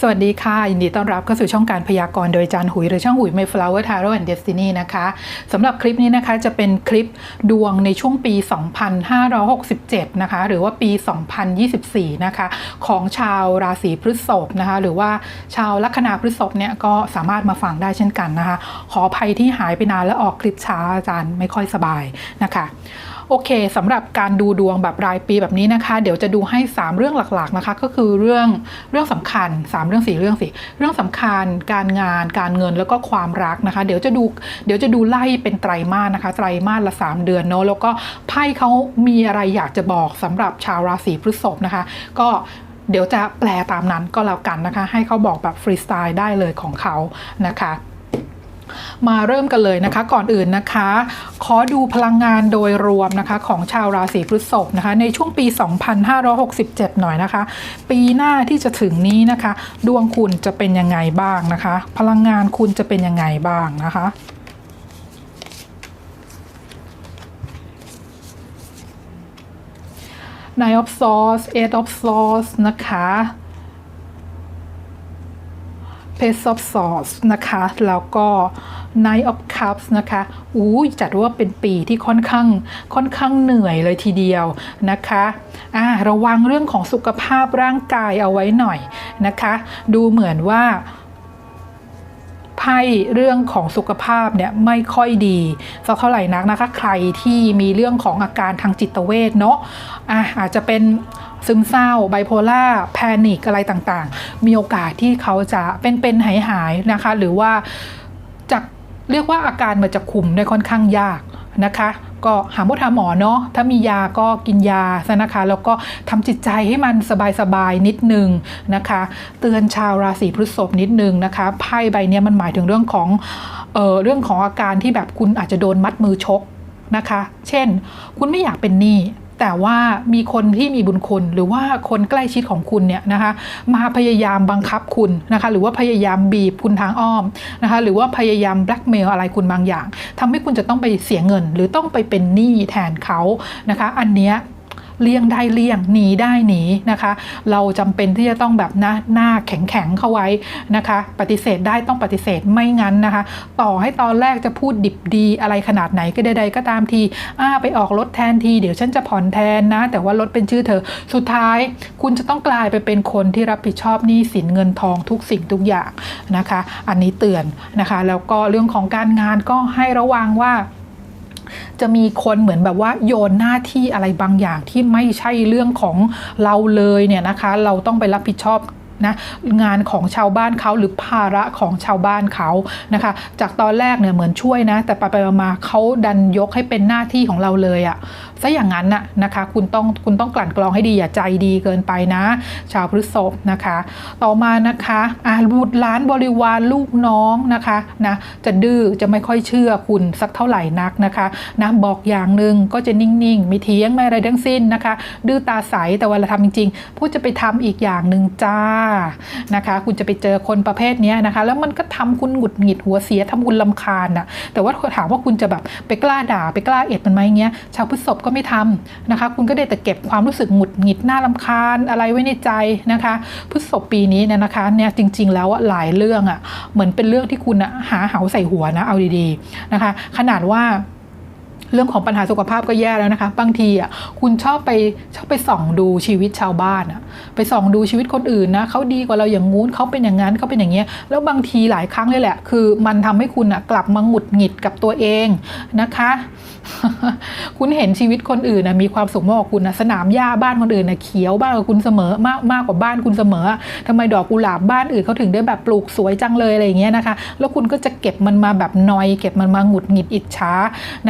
สวัสดีค่ะ ยินดีต้อนรับเข้าสู่ช่องการพยากรณ์โดยอาจารย์หุย หรือช่องหุย Mayflower Tarot and Destiny นะคะสำหรับคลิปนี้นะคะจะเป็นคลิปดวงในช่วงปี 2567 นะคะ หรือว่าปี 2024 นะคะ ของชาวราศีพฤษภนะคะ หรือว่าชาวลัคนาพฤษภเนี่ยก็สามารถมาฟังได้เช่นกันนะคะ ขออภัยที่หายไปนานและออกคลิปช้าอาจารย์ไม่ค่อยสบายนะคะ โอเคสำหรับการดูดวงแบบรายปีแบบนี้นะคะ เดี๋ยวจะดูให้ 3 เรื่องหลักๆนะคะ ก็คือเรื่องเรื่องสำคัญ 3 เรื่อง 4 เรื่องสิเรื่องสำคัญ การงาน การเงินแล้วก็ความรักนะคะ เดี๋ยวจะดูเดี๋ยวจะดูไล่เป็นไตรมาสนะคะ ไตรมาสละ 3 เดือนเนาะแล้วก็ไพ่เขามีอะไรอยากจะบอกสำหรับชาวราศีพฤษภนะคะ ก็เดี๋ยวจะแปลตามนั้นก็แล้วกันนะคะ ให้เขาบอกแบบฟรีสไตล์ได้เลยของเขานะคะ มาเริ่มกันเลยนะคะ ก่อนอื่นนะคะ ขอดูพลังงานโดยรวมนะคะของชาวราศีพฤษภนะคะ ในช่วงปี 2567 หน่อยนะคะ ปีหน้าที่จะถึงนี้นะคะ ดวงคุณจะเป็นยังไงบ้างนะคะ พลังงานคุณจะเป็นยังไงบ้างนะคะ Nine of Swords Eight of Swords นะคะ Page of Swords นะคะ แล้วก็ Knight of Cups นะคะอู้จัดว่าเป็นปีที่ค่อนข้างค่อนข้างเหนื่อยเลยทีเดียวนะคะอ่าระวังเรื่องของสุขภาพร่างกายเอาไว้หน่อยนะคะ ดูเหมือนว่าไพ่เรื่องของสุขภาพเนี่ยไม่ค่อยดีสักเท่าไหร่นักนะคะ ใครที่มีเรื่องของอาการทางจิตเวชเนาะอะอาจจะเป็น ซึมเศร้าไบโพล่าแพนิคอะไรต่างๆ มีโอกาสที่เขาจะเป็นๆหายหายๆนะคะ หรือว่าจากเรียกว่าอาการมันจะคุมได้ค่อนข้างยากนะคะ ก็หาหมอทาหมอเนาะถ้ามียาก็กินยาซะนะคะ แล้วก็ทำจิตใจให้มันสบายๆนิดนึงนะคะ เตือนชาวราศีพฤษภนิดนึงนะคะไพ่ใบเนี้ยมันหมายถึงเรื่องของเอ่อเรื่องของอาการที่แบบคุณอาจจะโดนมัดมือชกนะคะ เช่น คุณไม่อยากเป็นหนี้ แต่ว่ามีคนที่มีบุญคุณ หรือว่าคนใกล้ชิดของคุณเนี่ยนะคะมาพยายามบังคับคุณนะคะหรือว่าพยายามบีบคุณทางอ้อมนะคะหรือว่าพยายามแบล็กเมลอะไรคุณบางอย่างทำให้คุณจะต้องไปเสียเงิน หรือต้องไปเป็นหนี้แทนเขานะคะ อันเนี้ย เลี่ยงได้เลี่ยงหนีได้หนีนะคะ เราจำเป็นที่จะต้องแบบน้าหน้าแข็งแข็งๆเข้าไว้นะคะ ปฏิเสธได้ต้องปฏิเสธไม่งั้นนะคะ ต่อให้ตอนแรกจะพูดดิบดีอะไรขนาดไหนก็ใดๆก็ตามทีอ้าไปออกรถแทนที เดี๋ยวฉันจะผ่อนแทนนะ แต่ว่ารถเป็นชื่อเธอ สุดท้ายคุณจะต้องกลายไปเป็นคนที่รับผิดชอบหนี้สินเงินทองทุกสิ่งทุกอย่างนะคะ อันนี้เตือนนะคะ แล้วก็เรื่องของการงานก็ให้ระวังว่า จะมีคนเหมือนแบบว่าโยนหน้าที่อะไรบางอย่างที่ไม่ใช่เรื่องของเราเลยเนี่ยนะคะ เราต้องไปรับผิดชอบนะงานของชาวบ้านเขาหรือภาระของชาวบ้านเขานะคะ จากตอนแรกเนี่ยเหมือนช่วยนะ แต่ไปไปมาเขาดันยกให้เป็นหน้าที่ของเราเลยอะซะอย่างนั้นน่ะนะคะ คุณต้องคุณต้องกลั่นกรองให้ดีอย่าใจดีเกินไปนะ ชาวพฤษภนะคะ ต่อมานะคะอ่าบุตรหลานบริวารลูกน้องนะคะนะจะดื้อจะไม่ค่อยเชื่อคุณสักเท่าไหร่นักนะคะนะบอกอย่างหนึ่งก็จะนิ่งๆไม่เถียงไม่อะไรทั้งสิ้นนะคะ ดื้อตาใสแต่เวลาทำจริงๆพูดจะไปทำอีกอย่างหนึ่งจ้านะคะ คุณจะไปเจอคนประเภทนี้นะคะ แล้วมันก็ทำคุณหงุดหงิดหัวเสียทำคุณลำคาญน่ะแต่ว่าถามว่าคุณจะแบบไปกล้าด่าไปกล้าเอ็ดมันไหมเงี้ยชาวพฤษภก็ไม่ทำนะคะ คุณก็ได้แต่เก็บความรู้สึกหงุดหงิดหน้าลำคาญอะไรไว้ในใจนะคะพฤษภปีนี้เนี่ยนะคะเนี่ยจริง ๆ แล้วอะหลายเรื่องอะเหมือนเป็นเรื่องที่คุณหาเหาใส่หัวนะเอาดีๆนะคะ ขนาดว่าเรื่องของปัญหาสุขภาพก็แย่แล้วนะคะ บางทีอะคุณชอบไปชอบไปส่องดูชีวิตชาวบ้านอะไปส่องดูชีวิตคนอื่นนะเขาดีกว่าเราอย่างงู้นเขาเป็นอย่างนั้นเขาเป็นอย่างเงี้ยแล้วบางทีหลายครั้งเลยแหละ คือมันทำให้คุณอะกลับมาหงุดหงิดกับตัวเองนะคะ คุณเห็นชีวิตคนอื่นนะมีความสุขมากกว่าคุณนะสนามหญ้าบ้านคนอื่นนะเขียวบ้านกับคุณเสมอมากมากกว่าบ้านคุณเสมอทำไมดอกกุหลาบบ้านอื่นเขาถึงได้แบบปลูกสวยจังเลยอะไรอย่างเงี้ยนะคะ แล้วคุณก็จะเก็บมันมาแบบนอย เก็บมันมาหงุดหงิดอิจฉา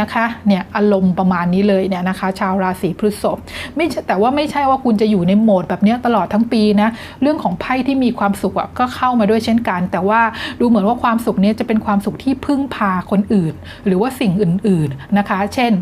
นะคะเนี่ยอารมณ์ประมาณนี้เลยเนี่ยนะคะ ชาวราศีพฤษภไม่แต่ว่าไม่ใช่ว่าคุณจะอยู่ในโหมดแบบเนี้ยตลอดทั้งปีนะเรื่องของไพ่ที่มีความสุขก็เข้ามาด้วยเช่นกัน แต่ว่าดูเหมือนว่าความสุขเนี้ยจะเป็นความสุขที่พึ่งพาคนอื่น หรือว่าสิ่งอื่น ๆนะคะเช่น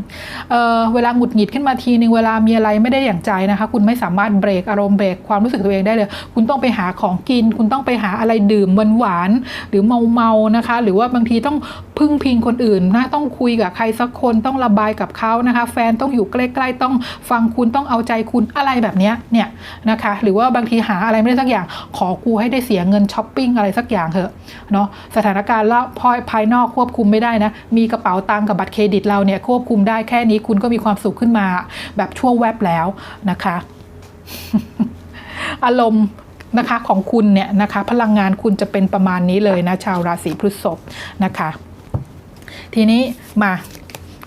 เเวลาหงุดหงิดขึ้นมาทีนึงเวลามีอะไรไม่ได้อย่างใจนะคะ คุณไม่สามารถเบรกอารมณ์เบรกความรู้สึกตัวเองได้เลย คุณต้องไปหาของกิน คุณต้องไปหาอะไรดื่มหวานๆหรือเมาๆนะคะ หรือว่าบางทีต้องพึ่งพิงคนอื่นนะต้องคุยกับใครสักคนต้องระบายกับเขานะคะ แฟนต้องอยู่ใกล้ๆต้องฟังคุณต้องเอาใจคุณอะไรแบบนี้เนี่ยนะคะ หรือว่าบางทีหาอะไรไม่ได้สักอย่าง ขอกูให้ได้เสียเงินช้อปปิ้งอะไรสักอย่างเถอะเนาะสถานการณ์ละพอยภายนอกควบคุมไม่ได้นะมีกระเป๋าตังค์กับบัตรเครดิตเราเนี่ยควควบคุมได้แค่นี้คุณก็มีความสุขขึ้นมาแบบชั่วแวบแล้วนะคะ อารมณ์นะคะของคุณเนี่ยนะคะ พลังงานคุณจะเป็นประมาณนี้เลยนะ ชาวราศีพฤษภนะคะ ทีนี้มา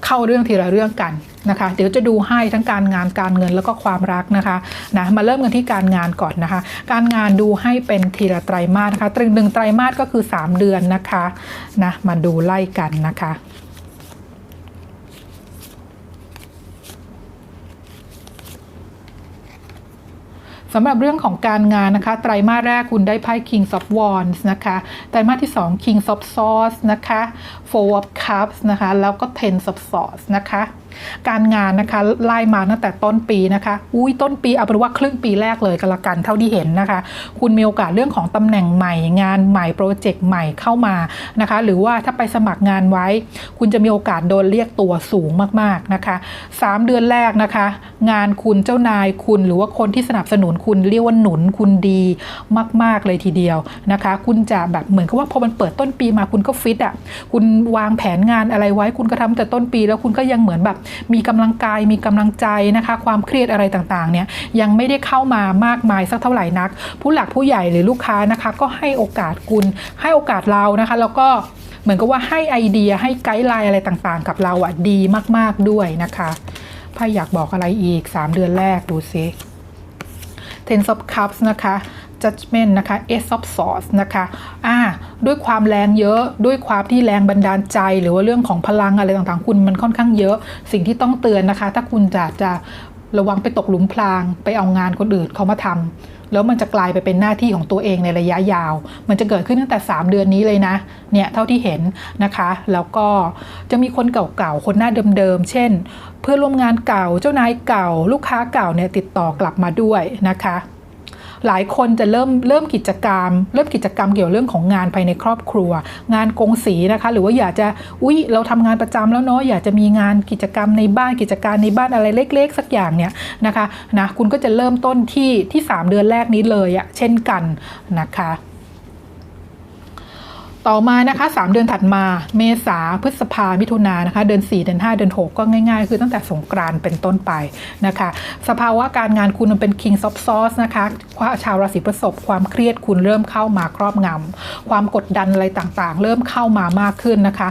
เข้าเรื่องทีละเรื่องกันนะคะ เดี๋ยวจะดูให้ทั้งการงานการเงินแล้วก็ความรักนะคะนะมาเริ่มกันที่การงานก่อนนะคะ การงานดูให้เป็นทีละไตรมาสนะคะตรึงหนึ่งไตรมาสก็คือ 3 เดือนนะคะนะมาดูไล่กันนะคะ สำหรับเรื่องของการงานนะคะ ไตรมาสแรกคุณได้ไพ่ King of Wands นะคะ ไตรมาสที่ 2 King of Swords นะคะ Four of Cups นะคะ แล้วก็ Ten of Swords นะคะ การงานนะคะไล่มาตั้งแต่ต้นปีนะคะ อุ้ยต้นปีเอาเป็นว่าครึ่งปีแรกเลยก็แล้วกันเท่าที่เห็นนะคะ คุณมีโอกาสเรื่องของตำแหน่งใหม่ งานใหม่โปรเจกต์ใหม่เข้ามานะคะ หรือว่าถ้าไปสมัครงานไว้ คุณจะมีโอกาสโดนเรียกตัวสูงมากๆนะคะ 3 เดือนแรกนะคะ งานคุณเจ้านายคุณหรือว่าคนที่สนับสนุนคุณเรียกว่าหนุนคุณดีมาก ๆเลยทีเดียวนะคะ คุณจะแบบเหมือนกับว่าพอมันเปิดต้นปีมาคุณก็ฟิตอะคุณวางแผนงานอะไรไว้คุณก็ทำแต่ต้นปี แล้วคุณก็ยังเหมือนแบบมีกำลังกายมีกำลังใจนะคะ ความเครียดอะไรต่างๆเนี่ยยังไม่ได้เข้ามามากมายสักเท่าไหร่นัก ผู้หลักผู้ใหญ่หรือลูกค้านะคะ ก็ให้โอกาสคุณให้โอกาสเรานะคะ แล้วก็เหมือนกับว่าให้ไอเดียให้ไกด์ไลน์อะไรต่างๆ กับเราอะดีมากๆด้วยนะคะไพ่อยากบอกอะไรอีก 3 เดือนแรกดูซิ Ten of Cups นะคะ Judgment นะคะ Ace of Swords นะคะอ่าด้วยความแรงเยอะด้วยความที่แรงบันดาลใจ หรือว่าเรื่องของพลังอะไรต่างๆ คุณมันค่อนข้างเยอะ สิ่งที่ต้องเตือนนะคะ ถ้าคุณจะจะระวังไปตกหลุมพราง ไปเอางานคนอื่นเขามาทำแล้วมันจะกลายไปเป็นหน้าที่ของตัวเองในระยะยาว มันจะเกิดขึ้นตั้งแต่ 3 เดือนนี้เลยนะ เนี่ยเท่าที่เห็นนะคะ แล้วก็จะมีคนเก่าๆ คนหน้าเดิมๆ เช่น เพื่อนร่วมงานเก่า เจ้านายเก่า ลูกค้าเก่าเนี่ยติดต่อกลับมาด้วยนะคะ หลายคนจะเริ่มเริ่มกิจกรรม เริ่มกิจกรรมเกี่ยวเรื่องของงานภายในครอบครัว งานกงสีนะคะ หรือว่าอยากจะอุ้ยเราทำงานประจำแล้วเนาะอยากจะมีงานกิจกรรมในบ้านกิจการในบ้านอะไรเล็ก ๆ สักอย่างเนี่ยนะคะนะคุณก็จะเริ่มต้นที่ที่ 3 เดือนแรกนี้เลยอะเช่นกันนะคะ ต่อมานะคะ 3 เดือนถัดมา เมษาพฤษภามิถุนานะคะ เดือน 4 เดือน 5 เดือน 6 ก็ง่ายๆ คือตั้งแต่สงกรานเป็นต้นไปนะคะ สภาวะการงานคุณมันเป็น King of Swords นะคะว่าชาวราศีพฤษภความเครียดคุณเริ่มเข้ามาครอบงำความกดดันอะไรต่างๆ เริ่มเข้ามามากขึ้นนะคะ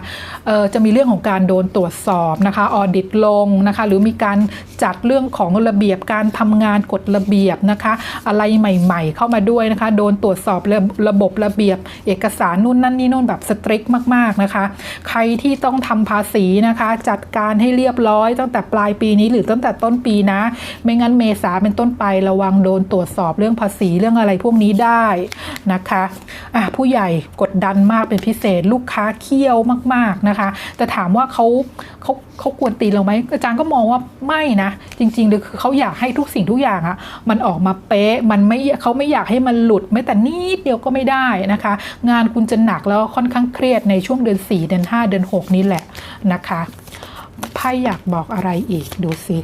จะมีเรื่องของการโดนตรวจสอบนะคะออดิตลงนะคะ หรือมีการจัดเรื่องของระเบียบการทำงานกฎระเบียบนะคะ อะไรใหม่ ๆ เข้ามาด้วยนะคะ โดนตรวจสอบระบบระเบียบ เอกสารนู่นนั่นนี่นู่นแบบสตริกมาก ๆ นะคะ ใครที่ต้องทำภาษีนะคะ จัดการให้เรียบร้อยตั้งแต่ปลายปีนี้หรือตั้งแต่ต้นปีนะ ไม่งั้นเมษาเป็นต้นไประวังโดนตรวจสอบเรื่องภาษีเรื่องอะไรพวกนี้ได้นะคะะผู้ใหญ่กดดันมากเป็นพิเศษลูกค้าเคี่ยวมาก ๆ นะคะ แต่ถามว่าเขาเขาเขากวนตีเราไหมอาจารย์ก็มองว่าไม่นะ จริงๆเลยคือเขาอยากให้ทุกสิ่งทุกอย่างอะมันออกมาเป๊ะมันไม่เขาไม่อยากให้มันหลุดแม้แต่นิดเดียวก็ไม่ได้นะคะ งานคุณจะหนักแล้วค่อนข้างเครียดในช่วงเดือน 4 เดือน 5 เดือน 6 นี้แหละนะคะไพ่อยากบอกอะไรอีกดูสิ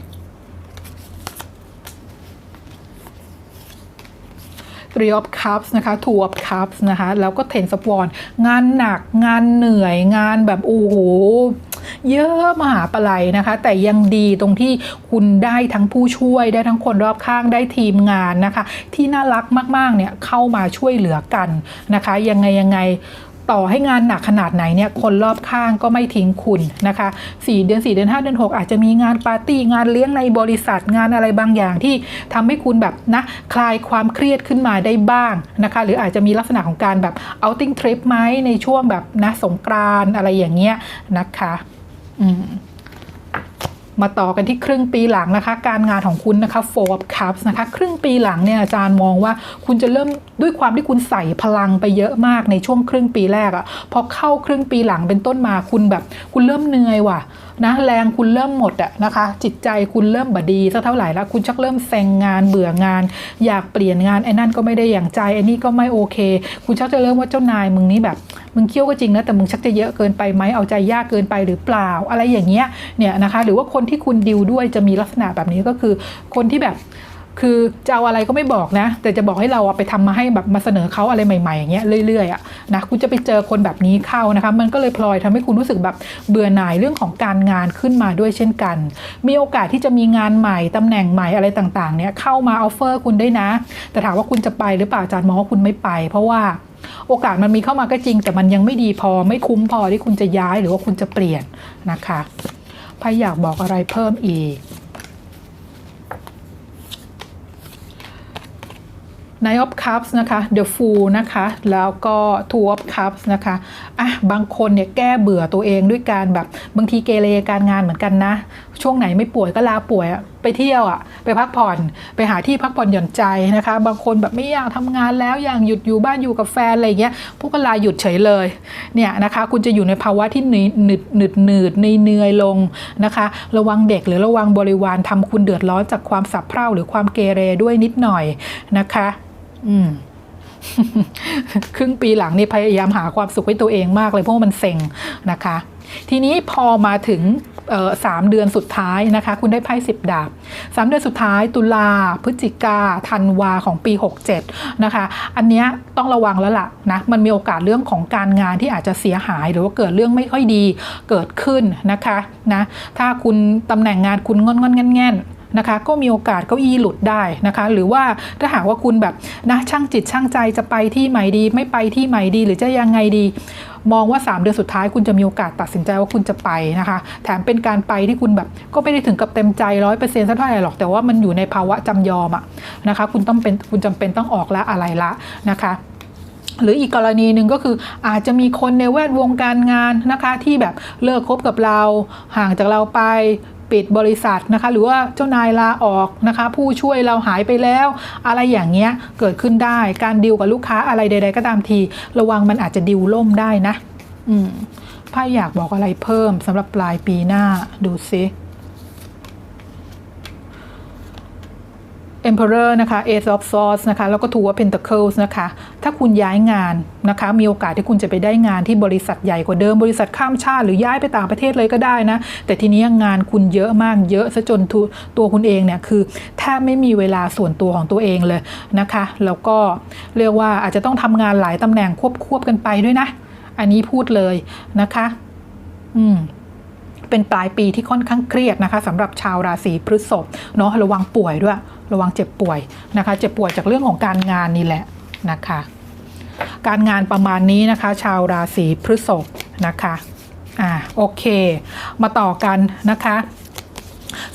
Three of Cups นะคะ Two of Cups นะคะ แล้วก็ Ten of Wands งานหนักงานเหนื่อยงานแบบ โอ้โห เยอะมหาปลัยนะคะ แต่ยังดีตรงที่คุณได้ทั้งผู้ช่วยได้ทั้งคนรอบข้างได้ทีมงานนะคะ ที่น่ารักมาก ๆ เนี่ย เข้ามาช่วยเหลือกันนะคะ ยังไงยังไง ต่อให้งานหนักขนาดไหนเนี่ยคนรอบข้างก็ไม่ทิ้งคุณนะคะ4เดือน4เดือน5เดือน6อาจจะมีงานปาร์ตี้งานเลี้ยงในบริษัทงานอะไรบางอย่างที่ทำให้คุณแบบนะคลายความเครียดขึ้นมาได้บ้างนะคะ หรืออาจจะมีลักษณะของการแบบ outing trip ไหมในช่วงแบบนะสงกรานอะไรอย่างเงี้ยนะคะ อืม มาต่อกันที่ครึ่งปีหลังนะคะ การงานของคุณนะคะ Four of Cups นะคะ ครึ่งปีหลังเนี่ยอาจารย์มองว่าคุณจะเริ่มด้วยความที่คุณใส่พลังไปเยอะมากในช่วงครึ่งปีแรกอะพอเข้าครึ่งปีหลังเป็นต้นมาคุณแบบ คุณเริ่มเหนื่อยว่ะ นะแรงคุณเริ่มหมดอะนะคะ จิตใจคุณเริ่มบดีสักเท่าไหร่แล้วคุณชักเริ่มแซงงานเบื่องาน อยากเปลี่ยนงานไอ้นั่นก็ไม่ได้อย่างใจไอ้นี่ก็ไม่โอเค คุณชักจะเริ่มว่าเจ้านายมึงนี่แบบมึงเคี่ยวก็จริงนะแต่มึงชักจะเยอะเกินไปไหมเอาใจยากเกินไปหรือเปล่า อะไรอย่างเงี้ยเนี่ยนะคะ หรือว่าคนที่คุณดิวด้วยจะมีลักษณะแบบนี้ก็คือคนที่แบบ คือจะเอาอะไรก็ไม่บอกนะ แต่จะบอกให้เราไปทำมาให้แบบมาเสนอเขาอะไรใหม่ๆอย่างเงี้ยเรื่อยๆอะนะคุณจะไปเจอคนแบบนี้เข้านะคะ มันก็เลยพลอยทำให้คุณรู้สึกแบบเบื่อหน่ายเรื่องของการงานขึ้นมาด้วยเช่นกัน มีโอกาสที่จะมีงานใหม่ตำแหน่งใหม่อะไรต่างๆเนี่ยเข้ามาออฟเฟอร์คุณได้นะ แต่ถามว่าคุณจะไปหรือเปล่าอาจารย์มองว่าคุณไม่ไป เพราะว่าโอกาสมันมีเข้ามาก็จริง แต่มันยังไม่ดีพอไม่คุ้มพอที่คุณจะย้ายหรือว่าคุณจะเปลี่ยนนะคะไพ่อยากบอกอะไรเพิ่มอีก Nine of Cups นะคะ The Fool นะคะ แล้วก็ Two of Cups นะคะอะบางคนเนี่ยแก้เบื่อตัวเองด้วยการแบบบางทีเกเรการงานเหมือนกันนะ ช่วงไหนไม่ป่วยก็ลาป่วยอะไปเที่ยวอะไปพักผ่อนไปหาที่พักผ่อนหย่อนใจนะคะ บางคนแบบไม่อยากทำงานแล้วอย่ากหยุดอยู่บ้านอยู่กับแฟนอะไรเงี้ยพวกก็ลาหยุดเฉยเลยเนี่ยนะคะ คุณจะอยู่ในภาวะที่หนืดหนืดหนืดหนืดเหนื่อยลงนะคะ ระวังเด็กหรือระวังบริวารทำคุณเดือดร้อนจากความสับเพร่าหรือความเกเรด้วยนิดหน่อยนะคะ อืมครึ่งปีหลังนี่พยายามหาความสุขให้ตัวเองมากเลยเพราะมันเซ็งนะคะ ทีนี้พอมาถึงสามเดือนสุดท้ายนะคะ คุณได้ไพ่สิบดาบสามเดือนสุดท้าย ตุลาพฤศจิกาธันวาของปี 67 นะคะ อันเนี้ยต้องระวังแล้วล่ะนะมันมีโอกาสเรื่องของการงานที่อาจจะเสียหายหรือว่าเกิดเรื่องไม่ค่อยดีเกิดขึ้นนะคะนะถ้าคุณตำแหน่งงานคุณงอนงอนแง่น นะคะก็มีโอกาสเก้าอี้หลุดได้นะคะหรือว่าถ้าหากว่าคุณแบบนะช่างจิตช่างใจจะไปที่ใหม่ดี ไม่ไปที่ใหม่ดีหรือจะยังไงดี มองว่า 3 เดือนสุดท้ายคุณจะมีโอกาสตัดสินใจว่าคุณจะไปนะคะ แถมเป็นการไปที่คุณแบบก็ไม่ได้ถึงกับเต็มใจร้อยเปอร์เซ็นต์สักเท่าไหร่หรอกแต่ว่ามันอยู่ในภาวะจำยอมอะนะคะคุณต้องเป็นคุณจำเป็นต้องออกละอะไรละนะคะหรืออีกกรณีหนึ่งก็คืออาจจะมีคนในแวดวงการงานนะคะที่แบบเลิกคบกับเราห่างจากเราไป ปิดบริษัทนะคะ หรือว่าเจ้านายลาออกนะคะ ผู้ช่วยเราหายไปแล้ว อะไรอย่างเงี้ยเกิดขึ้นได้การดิวกับลูกค้าอะไรใด ๆ ก็ตามที ระวังมันอาจจะดิวล่มได้นะ อืมไพ่อยากบอกอะไรเพิ่มสำหรับปลายปีหน้าดูซิ Emperor นะคะ Ace of Swords นะคะ แล้วก็ Two of Pentacles นะคะ ถ้าคุณย้ายงานนะคะ มีโอกาสที่คุณจะไปได้งานที่บริษัทใหญ่กว่าเดิม บริษัทข้ามชาติหรือย้ายไปต่างประเทศเลยก็ได้นะ แต่ทีนี้งานคุณเยอะมากเยอะซะจนตัวคุณเองเนี่ยคือแทบไม่มีเวลาส่วนตัวของตัวเองเลยนะคะ แล้วก็เรียกว่าอาจจะต้องทำงานหลายตำแหน่งควบควบกันไปด้วยนะ อันนี้พูดเลยนะคะ อืมเป็นปลายปีที่ค่อนข้างเครียดนะคะสำหรับชาวราศีพฤษภเนาะระวังป่วยด้วย ระวังเจ็บป่วยนะคะ เจ็บป่วยจากเรื่องของการงานนี่แหละนะคะ การงานประมาณนี้นะคะ ชาวราศีพฤษภนะคะอ่าโอเค มาต่อกันนะคะ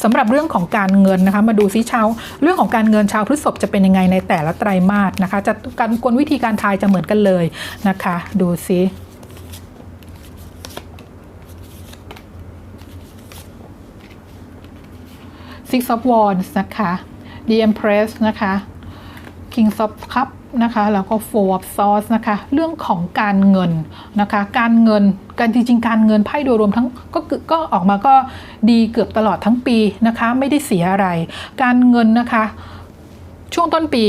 สำหรับเรื่องของการเงินนะคะ มาดูซิชาวเรื่องของการเงินชาวพฤษภจะเป็นยังไงในแต่ละไตรมาสนะคะ จะการกลวิธีการทายจะเหมือนกันเลยนะคะ ดูซิ Six of Wands นะคะ The Empress นะคะ King of Cup นะคะแล้วก็ Four of Swords นะคะ เรื่องของการเงินนะคะ การเงินการจริงๆการเงินไพ่โดยรวมทั้งก็ก็ออกมาก็ดีเกือบตลอดทั้งปีนะคะ ไม่ได้เสียอะไร การเงินนะคะ ช่วงต้นปี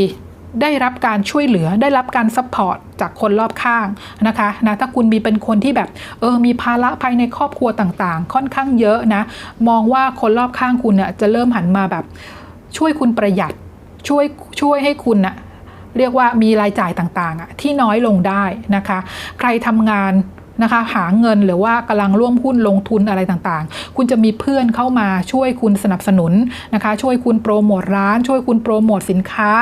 ได้รับการช่วยเหลือได้รับการซัพพอร์ตจากคนรอบข้างนะคะนะถ้าคุณมีเป็นคนที่แบบเออมีภาระภายในครอบครัวต่างๆ ค่อนข้างเยอะนะ มองว่าคนรอบข้างคุณเนี่ยจะเริ่มหันมาแบบ ช่วยคุณประหยัดช่วยช่วยให้คุณน่ะเรียกว่ามีรายจ่ายต่างๆอะที่น้อยลงได้นะคะ ใครทำงาน นะคะหาเงินหรือว่ากำลังร่วมหุ้นลงทุนอะไรต่างๆ คุณจะมีเพื่อนเข้ามาช่วยคุณสนับสนุนนะคะ ช่วยคุณโปรโมทร้าน ช่วยคุณโปรโมทสินค้า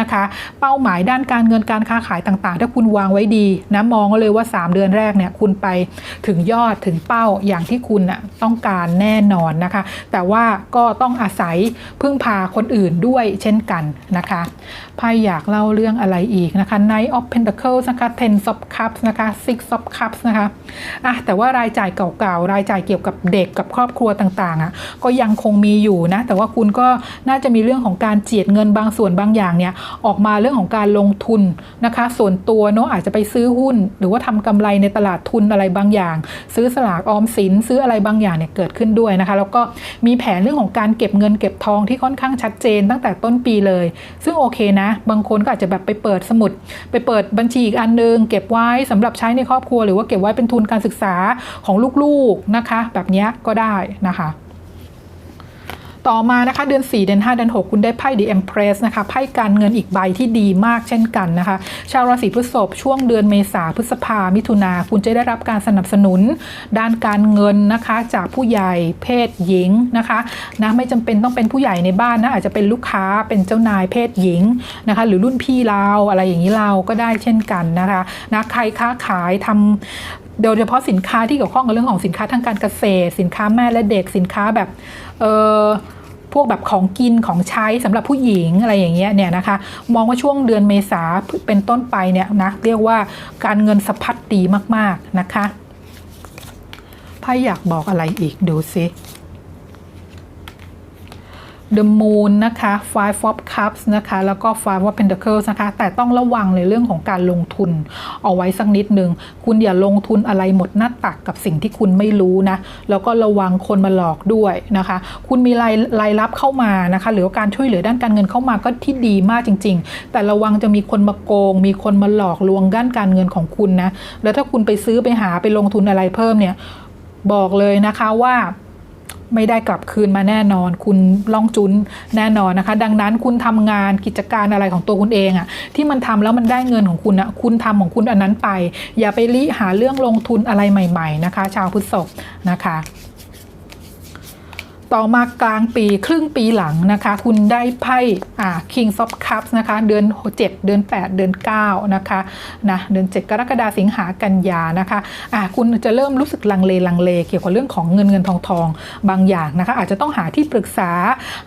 นะคะ เป้าหมายด้านการเงินการค้าขายต่างๆ ถ้าคุณวางไว้ดีนะมองเลยว่า 3 เดือนแรกเนี่ยคุณไปถึงยอดถึงเป้าอย่างที่คุณน่ะต้องการแน่นอนนะคะ แต่ว่าก็ต้องอาศัยพึ่งพาคนอื่นด้วยเช่นกันนะคะ ไพ่อยากเล่าเรื่องอะไรอีกนะคะ Knight of Pentacles นะคะ Ten of Cups นะคะ Six of Cups นะคะอะแต่ว่ารายจ่ายเก่าๆ รายจ่ายเกี่ยวกับเด็กกับครอบครัวต่างๆอะก็ยังคงมีอยู่นะ แต่ว่าคุณก็น่าจะมีเรื่องของการเจียดเงินบางส่วนบางอย่างเนี่ยออกมาเรื่องของการลงทุนนะคะ ส่วนตัวเนาะอาจจะไปซื้อหุ้น หรือว่าทำกำไรในตลาดทุนอะไรบางอย่าง ซื้อสลากออมสินซื้ออะไรบางอย่างเนี่ยเกิดขึ้นด้วยนะคะ แล้วก็มีแผนเรื่องของการเก็บเงินเก็บทองที่ค่อนข้างชัดเจนตั้งแต่ต้นปีเลย ซึ่งโอเคนะบางคนก็อาจจะแบบไปเปิดสมุด ไปเปิดบัญชีอีกอันนึง เก็บไว้สำหรับใช้ในครอบครัว หรือว่าเก็บไว้เป็นทุนการศึกษาของลูกๆนะคะ แบบนี้ก็ได้นะคะ ต่อมานะคะเดือน 4 เดือน 5 เดือน 6 คุณได้ไพ่ The Empress นะคะไพ่การเงินอีกใบที่ดีมากเช่นกันนะคะ ชาวราศีพฤษภช่วงเดือนเมษาพฤษภามิถุนาคุณจะได้รับการสนับสนุน ด้านการเงินนะคะจากผู้ใหญ่เพศหญิงนะคะนะไม่จำเป็นต้องเป็นผู้ใหญ่ในบ้านนะอาจจะเป็นลูกค้าเป็นเจ้านายเพศหญิงนะคะหรือรุ่นพี่เราอะไรอย่างนี้เราก็ได้เช่นกันนะคะนะใครค้าขายทำโดยเฉพาะสินค้าที่เกี่ยวข้องกับเรื่องของสินค้าทางการเกษตร สินค้าแม่และเด็กสินค้าแบบ เออพวกแบบของกินของใช้สำหรับผู้หญิงอะไรอย่างเงี้ยเนี่ยนะคะ มองว่าช่วงเดือนเมษาเป็นต้นไปเนี่ยนะเรียกว่าการเงินสะพัดดีมากๆนะคะไพ่อยากบอกอะไรอีกดูซิ The Moon นะคะ Five of Cups นะคะ แล้วก็ Five of Pentacles นะคะ แต่ต้องระวังในเรื่องของการลงทุน เอาไว้สักนิดหนึ่ง คุณอย่าลงทุนอะไรหมดหน้าตักกับสิ่งที่คุณไม่รู้นะ แล้วก็ระวังคนมาหลอกด้วยนะคะ คุณมีรายรายรับเข้ามานะคะ หรือการช่วยเหลือด้านการเงินเข้ามาก็ที่ดีมากจริง ๆ แต่ระวังจะมีคนมาโกง มีคนมาหลอกลวงด้านการเงินของคุณนะ แล้วถ้าคุณไปซื้อไปหาไปลงทุนอะไรเพิ่มเนี่ย บอกเลยนะคะว่า ไม่ได้กลับคืนมาแน่นอน คุณล่องจุนแน่นอนนะคะ ดังนั้นคุณทำงานกิจการอะไรของตัวคุณเองอะที่มันทำแล้วมันได้เงินของคุณอะคุณทำของคุณอันนั้นไป อย่าไปลิหาเรื่องลงทุนอะไรใหม่ ๆ นะคะ ชาวพฤษภนะคะ ต่อมากลางปีครึ่งปีหลังนะคะ คุณได้ไพ่อ่า King of Cups นะคะ เดือน 7 เดือน 8 เดือน 9 นะคะนะเดือน 7 กรกฎาสิงหากันยานะคะอ่าคุณจะเริ่มรู้สึกลังเลลังเล เกี่ยวกับเรื่องของเงินเงินทองทองบางอย่างนะคะ อาจจะต้องหาที่ปรึกษา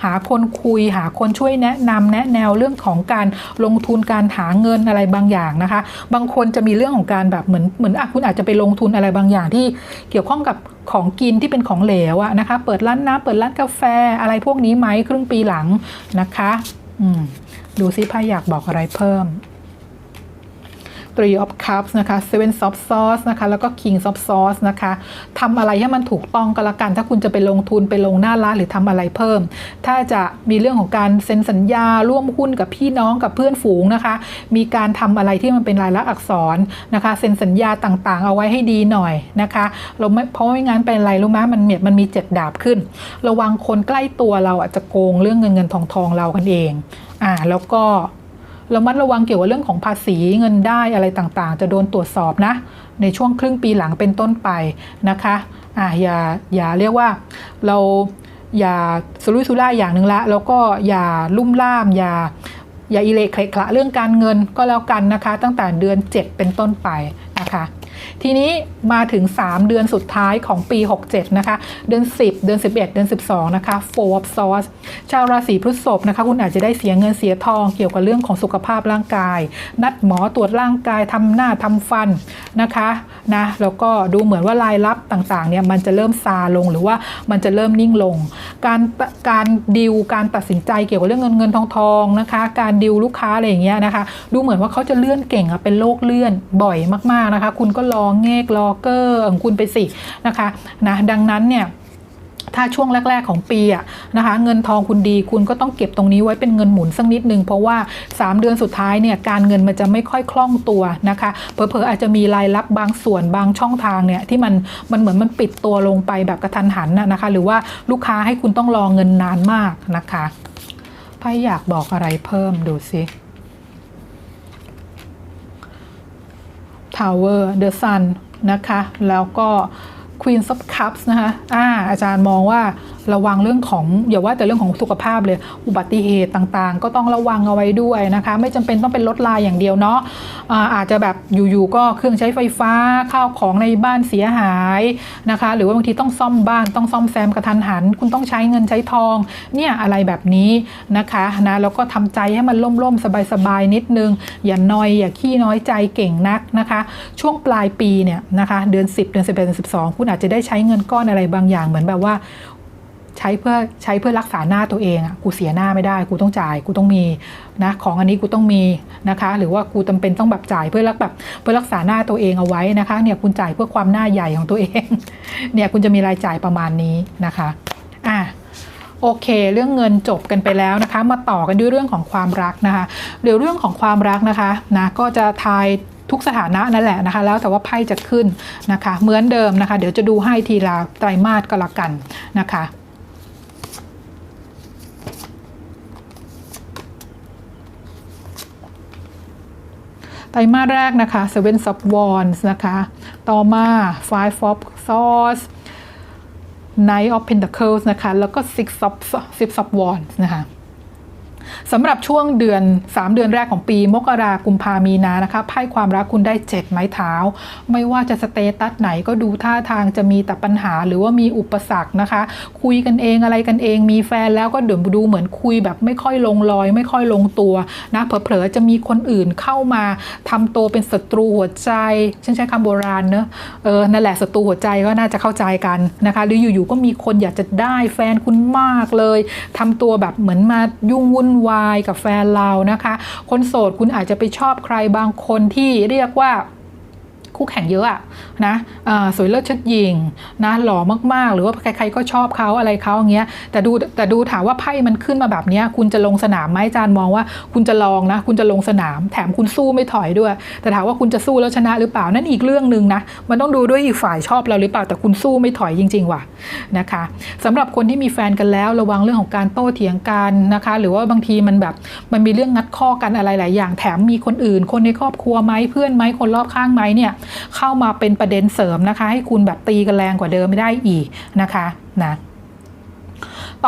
หาคนคุย หาคนช่วยแนะนำแนะแนวเรื่องของการลงทุนการหาเงินอะไรบางอย่างนะคะ บางคนจะมีเรื่องของการแบบเหมือนเหมือนอะคุณอาจจะไปลงทุนอะไรบางอย่างที่เกี่ยวข้องกับ ของกินที่เป็นของเหลวอะนะคะ เปิดร้านน้ำเปิดร้านกาแฟอะไรพวกนี้ไหมครึ่งปีหลังนะคะ อืมดูซิพ่าอยากบอกอะไรเพิ่ม Three of Cups นะคะ Seven of Swords นะคะ แล้วก็ King of Swords นะคะทำอะไรให้มันถูกต้องก็แล้วกัน ถ้าคุณจะไปลงทุนไปลงหน้าร้านหรือทำอะไรเพิ่ม ถ้าจะมีเรื่องของการเซ็นสัญญาร่วมหุ้นกับพี่น้องกับเพื่อนฝูงนะคะ มีการทำอะไรที่มันเป็นลายลักษณ์อักษรนะคะ เซ็นสัญญาต่างๆ เอาไว้ให้ดีหน่อยนะคะเราไม่เพราะไม่งั้นเป็นอะไรรู้ไหมมันเนี่ยมันมีเจ็ดดาบขึ้น ระวังคนใกล้ตัวเราอาจจะโกงเรื่องเงินเงินทองทองเรากันเองอ่าแล้วก็ ระมัดระวังเกี่ยวกับเรื่องของภาษีเงินได้อะไรต่างๆ จะโดนตรวจสอบนะ ในช่วงครึ่งปีหลังเป็นต้นไปนะคะอ่าอย่าอย่าเรียกว่าเราอย่าสุรุ่ยสุร่ายอย่างหนึ่งละ แล้วก็อย่าลุ่มล่าม อย่าอย่าอิเลเคละคละเรื่องการเงินก็แล้วกันนะคะ ตั้งแต่เดือน 7 เป็นต้นไปนะคะ ทีนี้มาถึง 3 เดือนสุดท้ายของปี 67 นะคะ เดือน 10 เดือน 11 เดือน 12 นะคะ Four of Swords ชาวราศีพฤษภนะคะ คุณอาจจะได้เสียเงินเสียทองเกี่ยวกับเรื่องของสุขภาพร่างกาย นัดหมอตรวจร่างกายทำหน้าทำฟันนะคะนะแล้วก็ดูเหมือนว่ารายรับต่างๆเนี่ยมันจะเริ่มซาลงหรือว่ามันจะเริ่มนิ่งลง การการดิวการตัดสินใจเกี่ยวกับเรื่องเงินเงินทองทองนะคะ การดิวลูกค้าอะไรอย่างเงี้ยนะคะ ดูเหมือนว่าเขาจะเลื่อนเก่งอะเป็นโรคเลื่อนบ่อยมากๆนะคะ คุณก็รอเงกรอเกอร์ของคุณไปสินะคะนะดังนั้นเนี่ยถ้าช่วงแรก ๆ ของปีอะนะคะเงินทองคุณดีคุณก็ต้องเก็บตรงนี้ไว้เป็นเงินหมุนสักนิดนึงเพราะว่า 3 เดือนสุดท้ายเนี่ยการเงินมันจะไม่ค่อยคล่องตัวนะคะเผลอๆอาจจะมีรายรับบางส่วนบางช่องทางเนี่ยที่มันมันเหมือนมันปิดตัวลงไปแบบกระทันหันนะนะคะ หรือว่าลูกค้าให้คุณต้องรอเงินนานมากนะคะไพ่อยากบอกอะไรเพิ่มดูสิ Tower The Sun นะคะ แล้วก็ Queen of Cups นะคะอ่าอาจารย์มองว่าระวังเรื่องของอย่าว่าแต่เรื่องของสุขภาพเลย อุบัติเหตุต่างๆ ก็ต้องระวังเอาไว้ด้วยนะคะ ไม่จำเป็นต้องเป็นรถลายอย่างเดียวเนาะอาอาจจะแบบอยู่ๆก็เครื่องใช้ไฟฟ้าข้าวของในบ้านเสียหายนะคะ หรือว่าบางทีต้องซ่อมบ้านต้องซ่อมแซมกระทันหัน คุณต้องใช้เงินใช้ทองเนี่ยอะไรแบบนี้นะคะนะแล้วก็ทำใจให้มันล่มๆสบายๆนิดนึง อย่านอยอย่าขี้น้อยใจเก่งนักนะคะ ช่วงปลายปีเนี่ยนะคะเดือน 10 เดือน11เดือน12 คุณอาจจะได้ใช้เงินก้อนอะไรบางอย่างเหมือนแบบว่า ใช้เพื่อใช้เพื่อรักษาหน้าตัวเองอะกูเสียหน้าไม่ได้กูต้องจ่ายกูต้องมีนะของอันนี้กูต้องมีนะคะ หรือว่ากูจำเป็นต้องแบบจ่ายเพื่อรักแบบเพื่อรักษาหน้าตัวเองเอาไว้นะคะเนี่ยคุณจ่ายเพื่อความหน้าใหญ่ของตัวเองเนี่ยคุณจะมีรายจ่ายประมาณนี้นะคะอะโอเค เรื่องเงินจบกันไปแล้วนะคะ มาต่อกันด้วยเรื่องของความรักนะคะเดี๋ยวเรื่องของความรักนะคะนะก็จะทายทุกสถานะนั่นแหละนะคะ แล้วแต่ว่าไพ่จะขึ้นนะคะ เหมือนเดิมนะคะ เดี๋ยวจะดูให้ทีละไตรมาสก็แล้วกันนะคะ ไตรมาสแรกนะคะ Seven of Wands นะคะ ต่อมา Five of Swords Knight of Pentacles นะคะ แล้วก็ Six of Six of Wands นะคะ สำหรับช่วงเดือน 3 เดือนแรกของปี มกรากุมภามีนานะคะไพ่ความรักคุณได้ 7 ไม้เท้า ไม่ว่าจะสเตตัสไหนก็ดูท่าทางจะมีแต่ปัญหาหรือว่ามีอุปสรรคนะคะ คุยกันเองอะไรกันเอง มีแฟนแล้วก็เดี๋ยวดูเหมือนคุยแบบไม่ค่อยลงรอย ไม่ค่อยลงตัวนะเผลอๆจะมีคนอื่นเข้ามาทำตัวเป็นศัตรูหัวใจฉันใช้คำโบราณเนอะเออนั่นแหละศัตรูหัวใจก็น่าจะเข้าใจกันนะคะหรืออยู่ๆก็มีคนอยากจะได้แฟนคุณมากเลยทำตัวแบบเหมือนมายุ่งวุ่นวายกับแฟนเรานะคะ คนโสดคุณอาจจะไปชอบใครบางคนที่เรียกว่า คู่แข่งเยอะอะนะสวยเลิศชิดหญิงนะหล่อมากๆ หรือว่าใครๆก็ชอบเขาอะไรเขาอย่างเงี้ยแต่ดูแต่ดูถามว่าไพ่มันขึ้นมาแบบเนี้ยคุณจะลงสนามไหมอาจารย์มองว่าคุณจะลองนะ คุณจะลงสนาม แถมคุณสู้ไม่ถอยด้วย แต่ถามว่าคุณจะสู้แล้วชนะหรือเปล่านั่นอีกเรื่องหนึ่งนะมันต้องดูด้วยอีกฝ่ายชอบเราหรือเปล่าแต่คุณสู้ไม่ถอยจริง ๆ ว่ะนะคะสำหรับคนที่มีแฟนกันแล้วระวังเรื่องของการโต้เถียงกันนะคะ หรือว่าบางทีมันแบบมันมีเรื่องงัดข้อกันอะไรหลายอย่างแถมมีคนอื่น คนในครอบครัวไหมเพื่อนไหมคนรอบข้างไหมเนี่ยเข้ามาเป็นประเด็นเสริมนะคะ ให้คุณแบบตีกันแรงกว่าเดิมไม่ได้อีกนะคะนะ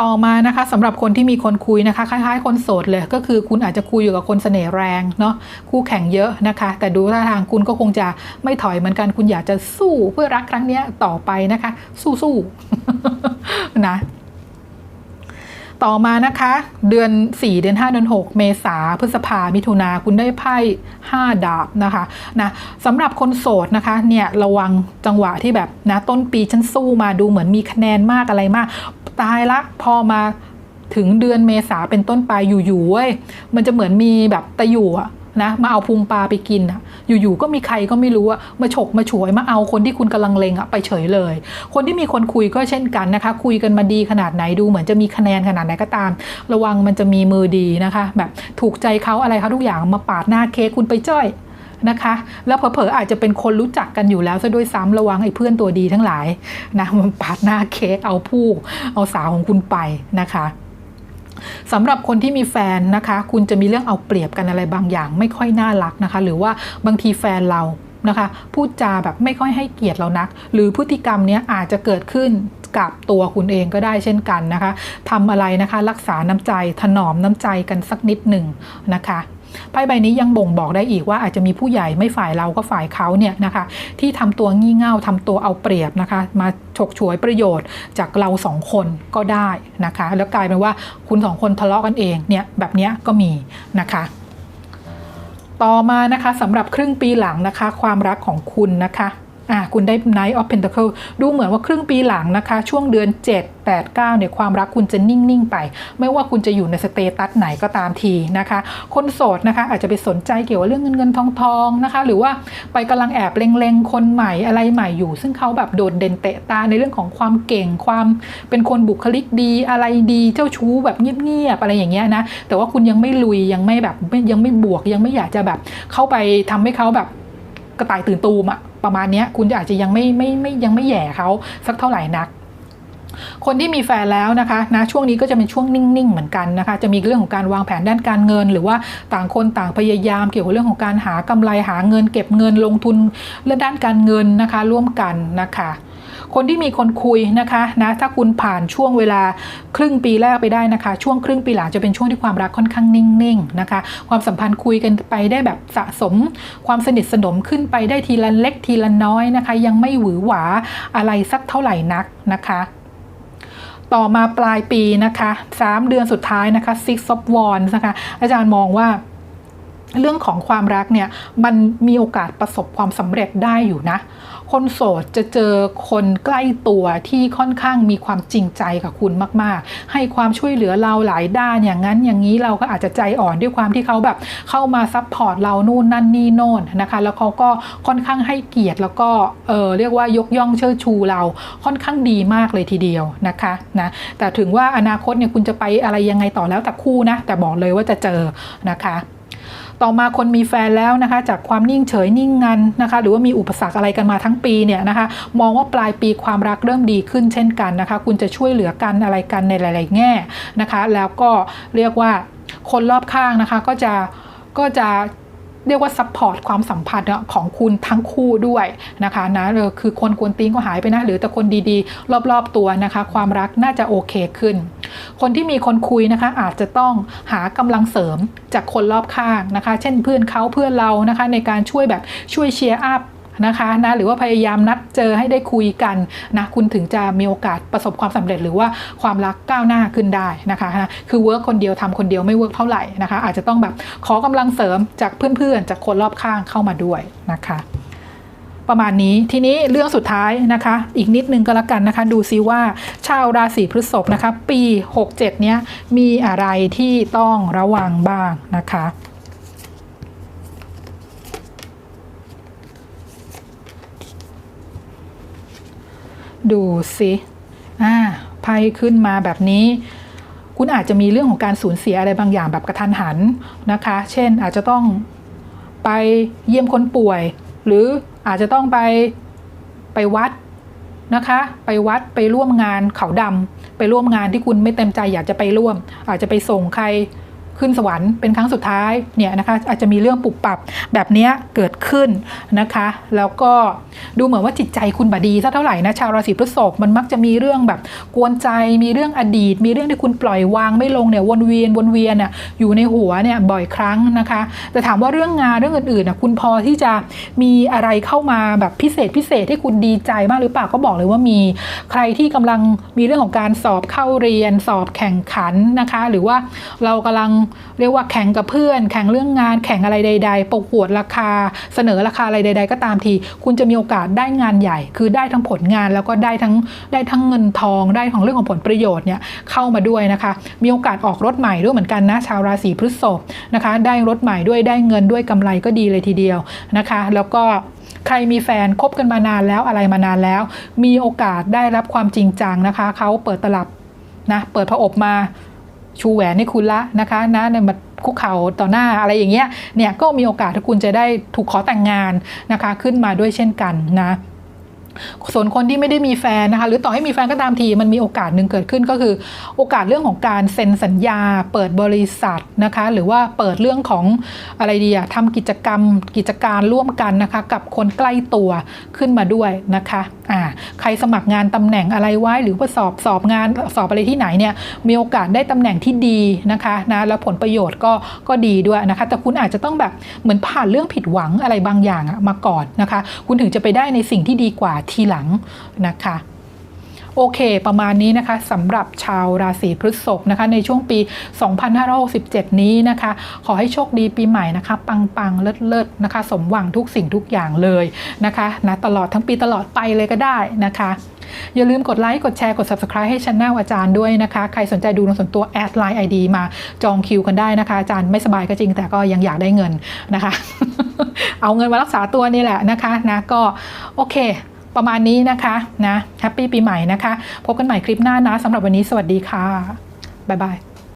ต่อมานะคะสำหรับคนที่มีคนคุยนะคะคล้ายๆ คนโสดเลยก็คือคุณอาจจะคุยอยู่กับคนเสน่ห์แรงเนาะคู่แข่งเยอะนะคะ แต่ดูท่าทางคุณก็คงจะไม่ถอยเหมือนกัน คุณอยากจะสู้เพื่อรักครั้งนี้ต่อไปนะคะ สู้ๆนะ ต่อมานะคะ เดือน 4 เดือน 5 เดือน 6 เมษาพฤษภามิถุนาคุณได้ไพ่ 5 ดาบนะคะนะสำหรับคนโสดนะคะเนี่ยระวังจังหวะที่แบบนะต้นปีฉันสู้มาดูเหมือนมีคะแนนมากอะไรมาก ตายละพอมาถึงเดือนเมษาเป็นต้นไปอยู่ๆเว้ยมันจะเหมือนมีแบบตะอยู่อะนะมาเอาพุงปลาไปกินอะ อยู่ๆก็มีใครก็ไม่รู้อะมาฉกมาฉวยมาเอาคนที่คุณกำลังเลงอะไปเฉยเลย คนที่มีคนคุยก็เช่นกันนะคะ คุยกันมาดีขนาดไหนดูเหมือนจะมีคะแนนขนาดไหนก็ตาม ระวังมันจะมีมือดีนะคะ แบบถูกใจเขาอะไรเขาทุกอย่างมาปาดหน้าเค้กคุณไปจ้อยนะคะ แล้วเผลอๆอาจจะเป็นคนรู้จักกันอยู่แล้วซะด้วยซ้ำระวังไอ้เพื่อนตัวดีทั้งหลายนะมันปาดหน้าเค้กเอาผู้ เอาสาวของคุณไปนะคะ สำหรับคนที่มีแฟนนะคะ คุณจะมีเรื่องเอาเปรียบกันอะไรบางอย่าง ไม่ค่อยน่ารักนะคะ หรือว่าบางทีแฟนเรานะคะพูดจาแบบไม่ค่อยให้เกียรติเรานัก หรือพฤติกรรมนี้อาจจะเกิดขึ้นกับตัวคุณเองก็ได้เช่นกันนะคะทำอะไรนะคะ รักษาน้ำใจถนอมน้ำใจกันสักนิดหนึ่งนะคะ ไพ่ใบนี้ยังบ่งบอกได้อีกว่าอาจจะมีผู้ใหญ่ไม่ฝ่ายเราก็ฝ่ายเขาเนี่ยนะคะที่ทำตัวงี่เง่าทำตัวเอาเปรียบนะคะ มาฉกฉวยประโยชน์จากเราสองคนก็ได้นะคะ แล้วกลายเป็นว่าคุณสองคนทะเลาะกันเองเนี่ยแบบเนี้ยก็มีนะคะต่อมานะคะสำหรับครึ่งปีหลังนะคะ ความรักของคุณนะคะ อะคุณได้ Knight of Pentacle ดูเหมือนว่าครึ่งปีหลังนะคะ ช่วงเดือน 7 8 9เนี่ยความรักคุณจะนิ่ง ๆ ไป ไม่ว่าคุณจะอยู่ในสเตตัสไหนก็ตามทีนะคะ คนโสดนะคะ อาจจะไปสนใจเกี่ยวกับเรื่องเงินเงินทองทองนะคะ หรือว่าไปกำลังแอบเล็งๆ คนใหม่อะไรใหม่อยู่ ซึ่งเขาแบบโดดเด่นเตะตาในเรื่องของความเก่งความเป็นคนบุคลิกดีอะไรดีเจ้าชู้แบบเงียบๆอะไรอย่างเงี้ยนะแต่ว่าคุณยังไม่ลุยยังไม่แบบยังไม่บวกยังไม่อยากจะแบบเข้าไปทำให้เขาแบบ กระต่ายตื่นตูมอะประมาณนี้คุณอาจจะยังไม่ไม่ไม่ยังไม่แย่เขาสักเท่าไหร่นักคนที่มีแฟนแล้วนะคะนะช่วงนี้ก็จะเป็นช่วงนิ่ง ๆ เหมือนกันนะคะ จะมีเรื่องของการวางแผนด้านการเงิน หรือว่าต่างคนต่างพยายามเกี่ยวกับเรื่องของการหากำไรหาเงิน เก็บเงินลงทุนเรื่องด้านการเงินนะคะ ร่วมกันนะคะ คนที่มีคนคุยนะคะนะถ้าคุณผ่านช่วงเวลาครึ่งปีแรกไปได้นะคะ ช่วงครึ่งปีหลังจะเป็นช่วงที่ความรักค่อนข้างนิ่งๆนะคะ ความสัมพันธ์คุยกันไปได้แบบสะสม ความสนิทสนมขึ้นไปได้ทีละเล็กทีละน้อยนะคะ ยังไม่หวือหวาอะไรสักเท่าไหร่นักนะคะต่อมาปลายปีนะคะ 3 เดือนสุดท้ายนะคะ Six of Wands นะคะ อาจารย์มองว่าเรื่องของความรักเนี่ย มันมีโอกาสประสบความสำเร็จได้อยู่นะ คนโสดจะเจอคนใกล้ตัวที่ค่อนข้างมีความจริงใจกับคุณมาก ๆ ให้ความช่วยเหลือเราหลายด้านอย่างนั้นอย่างนี้เราก็อาจจะใจอ่อนด้วยความที่เขาแบบเข้ามาซัพพอร์ตเรานู่นนั่นนี่โน่นนะคะแล้วเขาก็ค่อนข้างให้เกียรติแล้วก็เออเรียกว่ายกย่องเชิดชูเราค่อนข้างดีมากเลยทีเดียวนะคะนะแต่ถึงว่าอนาคตเนี่ยคุณจะไปอะไรยังไงต่อแล้วแต่คู่นะแต่บอกเลยว่าจะเจอนะคะ ต่อมาคนมีแฟนแล้วนะคะ จากความนิ่งเฉยนิ่งงันนะคะ หรือว่ามีอุปสรรคอะไรกันมาทั้งปีเนี่ยนะคะ มองว่าปลายปีความรักเริ่มดีขึ้นเช่นกันนะคะ คุณจะช่วยเหลือกันอะไรกันในหลาย ๆ แง่นะคะ แล้วก็เรียกว่าคนรอบข้างนะคะก็จะก็จะ เรียกว่าซัพพอร์ตความสัมพันธ์ของคุณทั้งคู่ด้วยนะคะนะเออคือคนกวนตีนก็หายไปนะ หรือแต่คนดีๆ รอบๆตัวนะคะ ความรักน่าจะโอเคขึ้น คนที่มีคนคุยนะคะอาจจะต้องหากำลังเสริมจากคนรอบข้างนะคะ เช่นเพื่อนเขาเพื่อนเรานะคะ ในการช่วยแบบช่วยเชียร์อัพ นะคะนะหรือว่าพยายามนัดเจอให้ได้คุยกันนะคุณถึงจะมีโอกาสประสบความสำเร็จหรือว่าความรักก้าวหน้าขึ้นได้นะคะนะคือเวิร์กคนเดียวทำคนเดียวไม่เวิร์กเท่าไหร่นะคะอาจจะต้องแบบขอกำลังเสริมจากเพื่อนๆ จากคนรอบข้างเข้ามาด้วยนะคะประมาณนี้ทีนี้เรื่องสุดท้ายนะคะ อีกนิดนึงก็แล้วกันนะคะ ดูซิว่าชาวราศีพฤษภนะคะ ปี 67 เนี้ยมีอะไรที่ต้องระวังบ้างนะคะ ดูสิอ่าไพ่ขึ้นมาแบบนี้ คุณอาจจะมีเรื่องของการสูญเสียอะไรบางอย่างแบบกระทันหันนะคะ เช่นอาจจะต้องไปเยี่ยมคนป่วย หรืออาจจะต้องไปไปวัดนะคะ ไปวัดไปร่วมงานเขาดำไปร่วมงานที่คุณไม่เต็มใจอยากจะไปร่วม อาจจะไปส่งใคร ขึ้นสวรรค์เป็นครั้งสุดท้ายเนี่ยนะคะอาจจะมีเรื่องปรับปรับแบบนี้เกิดขึ้นนะคะ แล้วก็ดูเหมือนว่าจิตใจคุณบดีสักเท่าไหร่นะชาวราศีพฤษภมันมักจะมีเรื่องแบบกวนใจมีเรื่องอดีต มีเรื่องที่คุณปล่อยวางไม่ลงเนี่ยวนเวียนวนเวียนน่ะอยู่ในหัวเนี่ยบ่อยครั้งนะคะแต่ถามว่าเรื่องงานเรื่องอื่นๆนะคุณพอที่จะมีอะไรเข้ามาแบบพิเศษพิเศษให้คุณดีใจมากหรือเปล่าก็บอกเลยว่ามีใครที่กำลังมีเรื่องของการสอบเข้าเรียนสอบแข่งขันนะคะ หรือว่าเรากำลังเรียกว่าแข่งกับเพื่อน แข่งเรื่องงาน แข่งอะไรใด ๆประกวดราคา เสนอราคาอะไรใด ๆ ก็ตามที คุณจะมีโอกาสได้งานใหญ่ คือได้ทั้งผลงานแล้วก็ได้ทั้งได้ทั้งเงินทอง ได้ของเรื่องของผลประโยชน์เนี่ยเข้ามาด้วยนะคะ มีโอกาสออกรถใหม่ด้วยเหมือนกันนะชาวราศีพฤษภนะคะ ได้รถใหม่ด้วยได้เงินด้วยกำไรก็ดีเลยทีเดียวนะคะ แล้วก็ใครมีแฟนคบกันมานานแล้วอะไรมานานแล้ว มีโอกาสได้รับความจริงจังนะคะเขาเปิดตลับนะเปิดผอบมา ชูแหวนให้คุณละนะคะนะในมาคุกเข่าต่อหน้าอะไรอย่างเงี้ยเนี่ยก็มีโอกาสที่คุณจะได้ถูกขอแต่งงานนะคะขึ้นมาด้วยเช่นกันนะ ส่วนคนที่ไม่ได้มีแฟนนะคะหรือต่อให้มีแฟนก็ตามทีมันมีโอกาสหนึ่งเกิดขึ้นก็คือ โอกาสเรื่องของการเซ็นสัญญา เปิดบริษัทนะคะหรือว่าเปิดเรื่องของอะไรดีอะทำกิจกรรมกิจการร่วมกันนะคะกับคนใกล้ตัวขึ้นมาด้วยนะคะอ่าใครสมัครงานตำแหน่งอะไรไว้หรือว่าสอบสอบงานสอบอะไรที่ไหนเนี่ยมีโอกาสได้ตำแหน่งที่ดีนะคะนะแล้วผลประโยชน์ก็ก็ดีด้วยนะคะแต่คุณอาจจะต้องแบบเหมือนผ่านเรื่องผิดหวังอะไรบางอย่างอะมาก่อนนะคะ คุณถึงจะไปได้ในสิ่งที่ดีกว่าทีหลังนะคะโอเค ประมาณนี้นะคะสำหรับชาวราศีพฤษภนะคะ ในช่วงปี 2567 นี้นะคะ ขอให้โชคดีปีใหม่นะคะ ปังๆ เลิศๆนะคะ สมหวังทุกสิ่งทุกอย่างเลยนะคะนะตลอดทั้งปีตลอดไปเลยก็ได้นะคะ อย่าลืมกดไลค์ กดแชร์ กด subscribe ให้ช anel อาจารย์ด้วยนะคะ ใครสนใจดูดวงส่วนตัวแอดไลน์ ID มาจองคิวกันได้นะคะ อาจารย์ไม่สบายก็จริงแต่ก็ยังอยากได้เงินนะคะ เอาเงินมารักษาตัวนี่แหละนะคะนะก็โอเค ประมาณนี้นะคะนะแฮปปี้ปีใหม่นะคะ พบกันใหม่คลิปหน้านะสำหรับวันนี้สวัสดีค่ะบ๊ายบาย